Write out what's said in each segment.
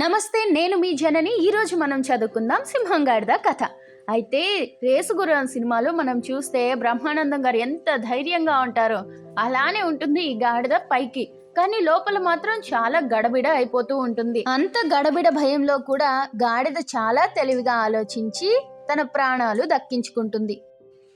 నమస్తే నేను మీ జనని. ఈరోజు మనం చదువుకుందాం సింహంగాడిద కథ. అయితే రేసుగుర్రం సినిమాలో మనం చూస్తే బ్రహ్మానందం గారు ఎంత ధైర్యంగా ఉంటారో అలానే ఉంటుంది ఈ గాడిద పైకి. కానీ లోపల మాత్రం చాలా గడబిడ అయిపోతూ ఉంటుంది. అంత గడబిడ భయంలో కూడా గాడిద చాలా తెలివిగా ఆలోచించి తన ప్రాణాలు దక్కించుకుంటుంది.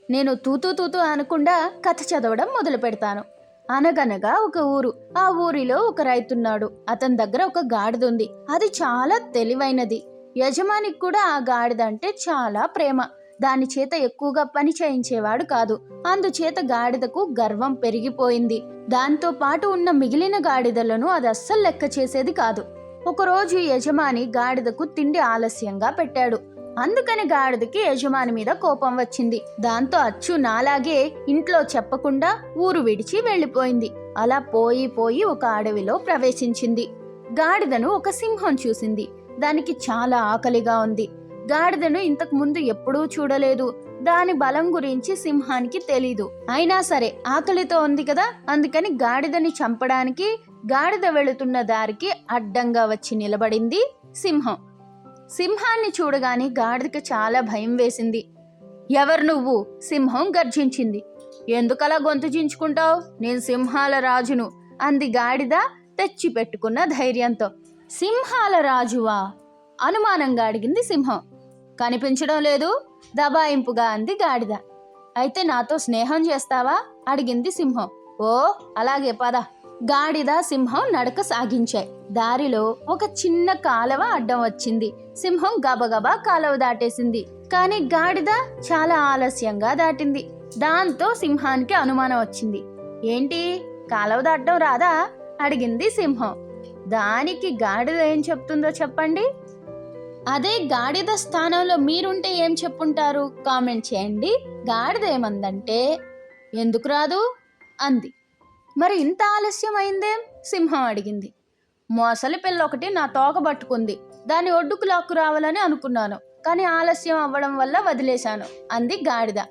నేను తూతూ తూతూ అనకుండా కథ చదవడం మొదలు పెడతాను అనగనగా ఒక ఊరు. ఆ ఊరిలో ఒక రైతున్నాడు. అతని దగ్గర ఒక గాడిద ఉంది అది చాలా తెలివైనది. యజమానికి కూడా ఆ గాడిద అంటే చాలా ప్రేమ. దాని చేత ఎక్కువగా పని చేయించేవాడు కాదు. అందుచేత గాడిదకు గర్వం పెరిగిపోయింది. దాంతో పాటు ఉన్న మిగిలిన గాడిదలను అది అస్సలు లెక్క చేసేది కాదు. ఒకరోజు యజమాని గాడిదకు తిండి ఆలస్యంగా పెట్టాడు. అందుకని గాడిదకి యజమాని మీద కోపం వచ్చింది. దాంతో అచ్చు నాలాగే ఇంట్లో చెప్పకుండా ఊరు విడిచి వెళ్ళిపోయింది. అలా పోయి పోయి ఒక అడవిలో ప్రవేశించింది. గాడిదను ఒక సింహం చూసింది. దానికి చాలా ఆకలిగా ఉంది. గాడిదను ఇంతకు ముందు ఎప్పుడూ చూడలేదు. దాని బలం గురించి సింహానికి తెలీదు. అయినా సరే ఆకలితో ఉంది కదా అందుకని గాడిదని చంపడానికి గాడిద వెళుతున్న దారికి అడ్డంగా వచ్చి నిలబడింది సింహం. సింహాన్ని చూడగానే గాడిదకి చాలా భయం వేసింది. ఎవరు నువ్వు? సింహం గర్జించింది. ఎందుకలా గొంతు చించుకుంటావు? నేను సింహాల రాజును అంది గాడిద తెచ్చి పెట్టుకున్న ధైర్యంతో. సింహాల రాజువా? అనుమానంగా అడిగింది సింహం. కనిపించడం లేదు దబాయింపుగా అంది గాడిద. అయితే నాతో స్నేహం చేస్తావా? అడిగింది సింహం. ఓ అలాగే పద. గాడిద సింహం నడక సాగించాయి. దారిలో ఒక చిన్న కాలవ అడ్డం వచ్చింది. సింహం గబగబా కాలువ దాటేసింది. కానీ గాడిద చాలా ఆలస్యంగా దాటింది. దాంతో సింహానికి అనుమానం వచ్చింది. ఏంటి? కాలువ దాటడం రాదా? అడిగింది సింహం. దానికి గాడిద ఏం చెప్తుందో చెప్పండి. అదే గాడిద స్థానంలో మీరుంటే ఏం చెప్పుంటారు? కామెంట్ చేయండి. గాడిద ఏమందంటే ఎందుకు రాదు? అంది. మరి ఇంత ఆలస్యం అయిందేం సింహం అడిగింది. మోసలి పిల్ల ఒకటి నా తోక పట్టుకుంది. దాని ఒడ్డుకు లాక్కు రావాలని అనుకున్నాను. కానీ ఆలస్యం అవ్వడం వల్ల వదిలేశాను. అంది గాడిద.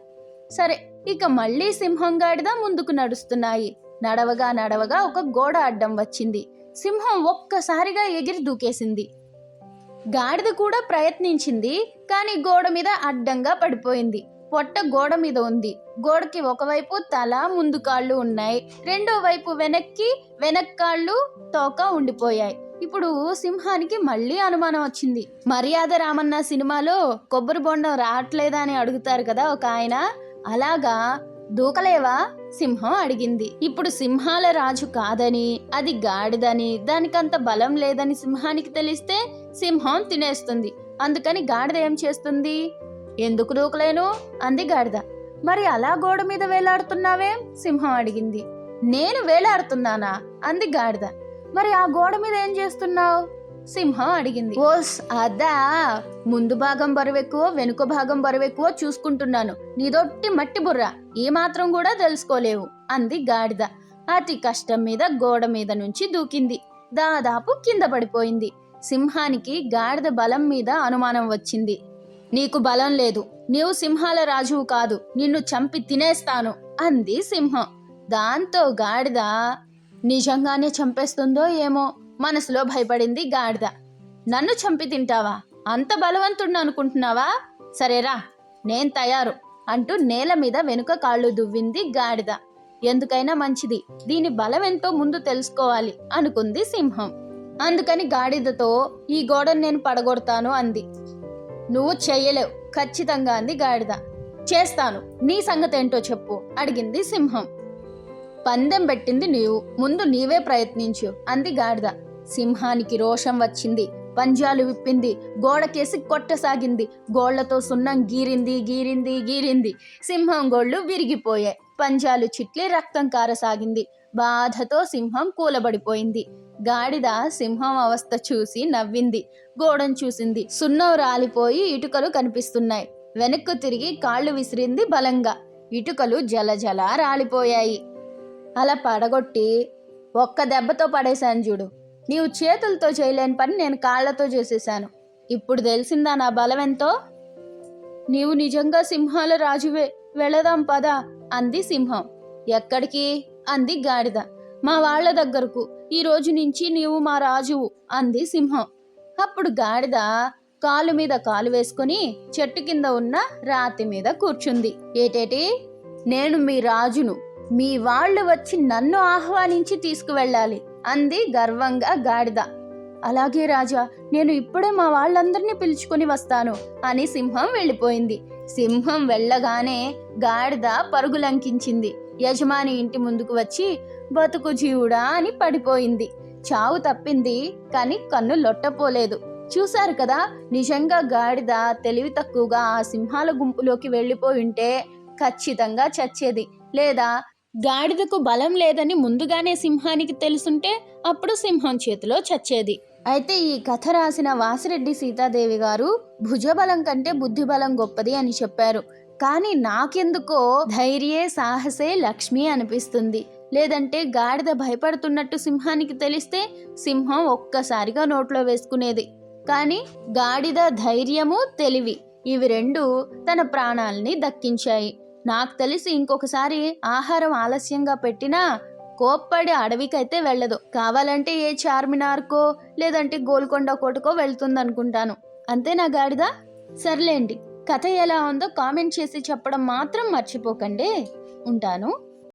సరే ఇక మళ్ళీ సింహం గాడిద ముందుకు నడుస్తున్నాయి. నడవగా నడవగా ఒక గోడ అడ్డం వచ్చింది. సింహం ఒక్కసారిగా ఎగిరి దూకేసింది. గాడిద కూడా ప్రయత్నించింది కానీ గోడ మీద అడ్డంగా పడిపోయింది. పొట్ట గోడ మీద ఉంది. గోడకి ఒకవైపు తల ముందు కాళ్ళు ఉన్నాయి. రెండో వైపు వెనక్కి వెనక్కాళ్ళు తోక ఉండిపోయాయి. ఇప్పుడు సింహానికి మళ్ళీ అనుమానం వచ్చింది. మర్యాద రామన్న సినిమాలో కొబ్బరి బొండం రావట్లేదా అని అడుగుతారు కదా ఒక ఆయన. అలాగా దూకలేవా? సింహం అడిగింది. ఇప్పుడు సింహాల రాజు కాదని అది గాడిదని దానికంత బలం లేదని సింహానికి తెలిస్తే సింహం తినేస్తుంది. అందుకని గాడిద ఏం చేస్తుంది? ఎందుకు దూకలేను? అంది గాడిద. మరి అలా గోడ మీద వేలాడుతున్నావేం? సింహం అడిగింది. నేను వేలాడుతున్నానా? అంది గాడిద. మరి ఆ గోడ మీద ఏం చేస్తున్నావు? సింహం అడిగింది. ఓస్ అదా. ముందు భాగం బరువెక్కువ వెనుక భాగం బరువెక్కువ చూసుకుంటున్నాను. నీదొట్టి మట్టి బుర్ర. ఈ మాత్రం కూడా తెలుసుకోలేవు అంది గాడిద. అతి కష్టం మీద గోడ మీద నుంచి దూకింది. దాదాపు కింద పడిపోయింది. సింహానికి గాడిద బలం మీద అనుమానం వచ్చింది. నీకు బలం లేదు. నీవు సింహాల రాజువు కాదు. నిన్ను చంపి తినేస్తాను అంది సింహం. దాంతో గాడిద నిజంగానే చంపేస్తుందో ఏమో మనసులో భయపడింది గాడిద. నన్ను చంపి తింటావా? అంత బలవంతుడిని అనుకుంటున్నావా? సరేరా నేను తయారు అంటూ నేల మీద వెనుక కాళ్ళు దువ్వింది గాడిద. ఎందుకైనా మంచిది. దీని బలం ఎంతో ముందు తెలుసుకోవాలి అనుకుంది సింహం. అందుకని గాడిదతో ఈ గోడను నేను పడగొడతాను అంది. నువ్వు చెయ్యలేవు ఖచ్చితంగా అంది గాడిద. చేస్తాను. నీ సంగతి ఏంటో చెప్పు అడిగింది సింహం. పందెం పెట్టింది నీవు. ముందు నీవే ప్రయత్నించు అంది గాడిద. సింహానికి రోషం వచ్చింది. పంజాలు విప్పింది. గోడకేసి కొట్టసాగింది. గోళ్ళతో సున్నం గీరింది గీరింది గీరింది. సింహం గోళ్ళు విరిగిపోయాయి. పంజాలు చిట్లి రక్తం కారసాగింది. బాధతో సింహం కూలబడిపోయింది. గాడిద సింహం అవస్థ చూసి నవ్వింది. గోడను చూసింది. సున్నం రాలిపోయి ఇటుకలు కనిపిస్తున్నాయి. వెనక్కు తిరిగి కాళ్ళు విసిరింది బలంగా. ఇటుకలు జలజల రాలిపోయాయి. అలా పడగొట్టి ఒక్క దెబ్బతో పడేశాను చూడు. నీవు చేతులతో చేయలేని పని నేను కాళ్ళతో చేసేశాను. ఇప్పుడు తెలిసిందా నా బలం ఎంతో? నీవు నిజంగా సింహాల రాజువే. వెళదాం పద అంది సింహం. ఎక్కడికి? అంది గాడిద. మా వాళ్ళ దగ్గరకు. ఈ రోజు నుంచి నీవు మా రాజువు అంది సింహం. అప్పుడు గాడిద కాలు మీద కాలు వేసుకొని చెట్టు కింద ఉన్న రాతి మీద కూర్చుంది. ఏటేటి? నేను మీ రాజును. మీ వాళ్ళు వచ్చి నన్ను ఆహ్వానించి తీసుకువెళ్ళాలి అంది గర్వంగా గాడిద. అలాగే రాజా నేను ఇప్పుడే మా వాళ్ళందరినీ పిలుచుకొని వస్తాను అని సింహం వెళ్ళిపోయింది. సింహం వెళ్ళగానే గాడిద పరుగులంకించింది యజమాని ఇంటి ముందుకు వచ్చి బతుకు జీవుడా అని పడిపోయింది. చావు తప్పింది కానీ కన్ను లొట్టపోలేదు. చూశారు కదా నిజంగా గాడిద తెలివి తక్కువగా ఆ సింహాల గుంపులోకి వెళ్ళిపోయి ఉంటే ఖచ్చితంగా చచ్చేది. లేదా గాడిదకు బలం లేదని ముందుగానే సింహానికి తెలుసుంటే అప్పుడు సింహం చేతిలో చచ్చేది. అయితే ఈ కథ రాసిన వాసిరెడ్డి సీతాదేవి గారు భుజబలం కంటే బుద్ధిబలం గొప్పది అని చెప్పారు. కానీ నాకెందుకో ధైర్యే సాహసే లక్ష్మి అనిపిస్తుంది. లేదంటే గాడిద భయపడుతున్నట్టు సింహానికి తెలిస్తే సింహం ఒక్కసారిగా నోట్లో వేసుకునేది. కానీ గాడిద ధైర్యము తెలివి. ఇవి రెండు తన ప్రాణాల్ని దక్కించాయి. నాకు తెలిసి ఇంకొకసారి ఆహారం ఆలస్యంగా పెట్టినా కోప్పడి అడవికైతే వెళ్ళదు. కావాలంటే ఏ చార్మినార్కో లేదంటే గోల్కొండ కోటకో వెళ్తుందనుకుంటాను. అంతేనా గాడిద? సర్లేండి. కథ ఎలా ఉందో కామెంట్ చేసి చెప్పడం మాత్రం మర్చిపోకండి. ఉంటాను.